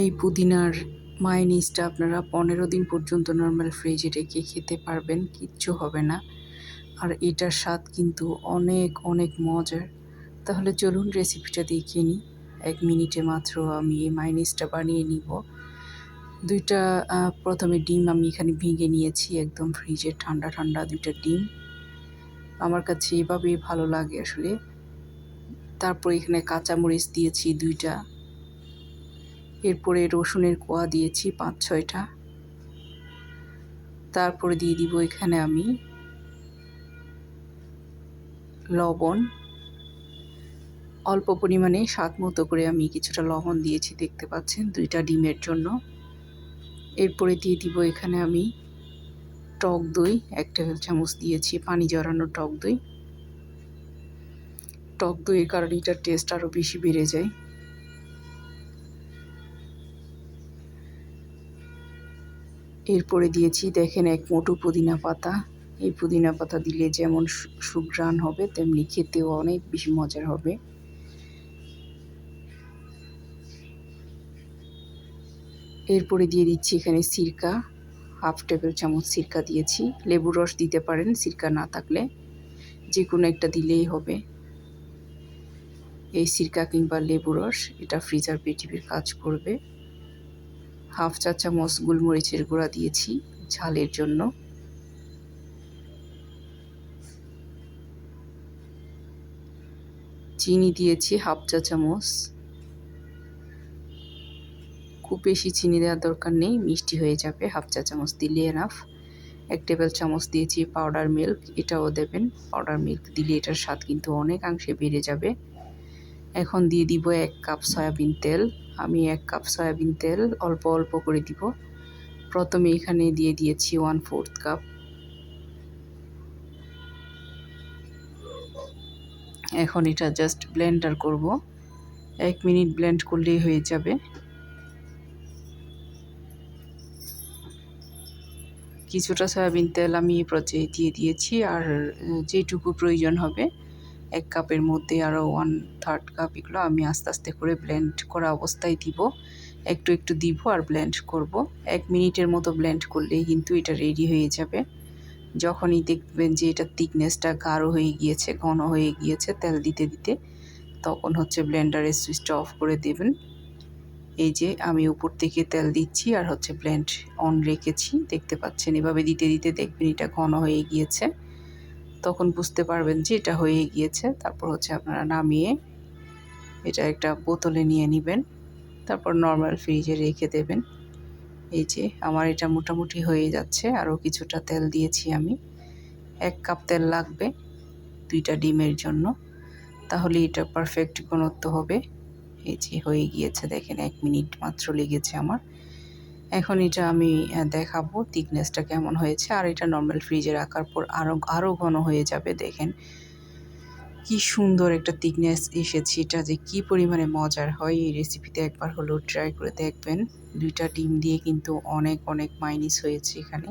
এই পুদিনার মায়োনিজটা আপনারা পনেরো দিন পর্যন্ত নর্মাল ফ্রিজে রেখে খেতে পারবেন, কিচ্ছু হবে না। আর এটার স্বাদ কিন্তু অনেক অনেক মজার। তাহলে চলুন রেসিপিটা দেখে নিই। এক মিনিটে মাত্র আমি এই মায়োনিজটা বানিয়ে নিব। দুইটা প্রথমে ডিম আমি এখানে ভেঙে নিয়েছি একদম ফ্রিজে ঠান্ডা ঠান্ডা দুইটা ডিম। আমার কাছে এভাবেই ভালো লাগে আসলে। তারপর এখানে কাঁচামরিচ দিয়েছি দুইটা। এরপরে রসুনের কোয়া দিয়েছি পাঁচ ছয়টা। তারপরে দিয়ে দিব এখানে আমি লবণ। অল্প পরিমাণে স্বাদ মতো করে আমি কিছুটা লবণ দিয়েছি, দেখতে পাচ্ছেন, দুইটা ডিমের জন্য। এরপরে দিয়ে দিব এখানে আমি টক দই এক টেবিল চামচ দিয়েছি, পানি জড়ানো টক দই। টক দইয়ের কারণে এটার টেস্ট আরও বেশি বেড়ে যায়। এরপরে দিয়েছি, দেখেন এক মোটু পুদিনা পাতা। এই পুদিনা পাতা দিলে যেমন সুঘ্রাণ হবে, তেমনি খেতেও অনেক বেশি মজার হবে। এরপরে দিয়ে দিচ্ছি এখানে সিরকা। হাফ টেবিল চামচ সিরকা দিয়েছি। লেবুর রস দিতে পারেন, সিরকা না থাকলে। যে কোনো একটা দিলেই হবে। এই সিরকা কিংবা লেবু রস, এটা ফ্রিজার পৃথিবীর কাজ করবে। হাফ চা চামচ গোলমরিচের গুঁড়া দিয়েছি ঝালের জন্য। চিনি দিয়েছি হাফ চা চামচ। খুব বেশি চিনি দেওয়ার দরকার নেই, মিষ্টি হয়ে যাবে। হাফ চা চামচ দিলে এনাফ এক টেবিল চামচ দিয়েছি পাউডার মিল্ক এটাও দেবেন। পাউডার মিল্ক দিলে এটার স্বাদ কিন্তু অনেকাংশে বেড়ে যাবে। এখন দিয়ে দিব এক কাপ সয়াবিন তেল। আমি এক কাপ সয়াবিন তেল অল্প অল্প করে দিব। প্রথমে এখানে দিয়ে দিয়েছি ওয়ান ফোর্থ কাপ এখন এটা জাস্ট ব্লেন্ডার করব। এক মিনিট ব্লেন্ড করলেই হয়ে যাবে। কিছুটা সয়াবিন তেল আমি এই পর্যায়ে দিয়ে দিয়েছি আর যেটুকু প্রয়োজন হবে এক কাপের মধ্যে আরও ওয়ান থার্ড কাপ এগুলো আমি আস্তে আস্তে করে ব্লেন্ড করা অবস্থায় দিব। একটু একটু দিব আর ব্লেন্ড করব। এক মিনিটের মতো ব্লেন্ড করলেই কিন্তু এটা রেডি হয়ে যাবে। যখনই দেখবেন যে এটা থিকনেসটা গাঢ় হয়ে গিয়েছে, ঘন হয়ে গিয়েছে তেল দিতে দিতে, তখন হচ্ছে ব্লেন্ডারের সুইচটা অফ করে দেবেন। এই যে আমি উপর থেকে তেল দিচ্ছি আর হচ্ছে ব্লেন্ড অন রেখেছি। দেখতে পাচ্ছেন, এভাবে দিতে দিতে দেখবেন এটা ঘন হয়ে গিয়েছে। তখন বুঝতে পারবেন যে এটা হয়ে গিয়েছে। তারপর হচ্ছে আপনারা নামিয়ে এটা একটা বোতলে নিয়ে নেবেন। তারপর নর্মাল ফ্রিজে রেখে দেবেন। এই যে, আমার এটা মোটামুটি হয়ে যাচ্ছে। আরও কিছুটা তেল দিয়েছি আমি। এক কাপ তেল লাগবে দুইটা ডিমের জন্য। তাহলে এটা পারফেক্ট ঘনত্ব হবে। এই যে, হয়ে গিয়েছে। দেখেন, এক মিনিট মাত্র লেগেছে আমার। এখন এটা আমি দেখাবো থিকনেসটা কেমন হয়েছে। আর এটা নর্মাল ফ্রিজে রাখার পর আরও আরও ঘন হয়ে যাবে, দেখেন। কি সুন্দর একটা থিকনেস এসেছে। এটা যে কি পরিমাণে মজার হয়, এই রেসিপিতে একবার হলেও ট্রাই করে দেখবেন। দুইটা ডিম দিয়ে কিন্তু অনেক অনেক মাইনিস হয়েছে এখানে।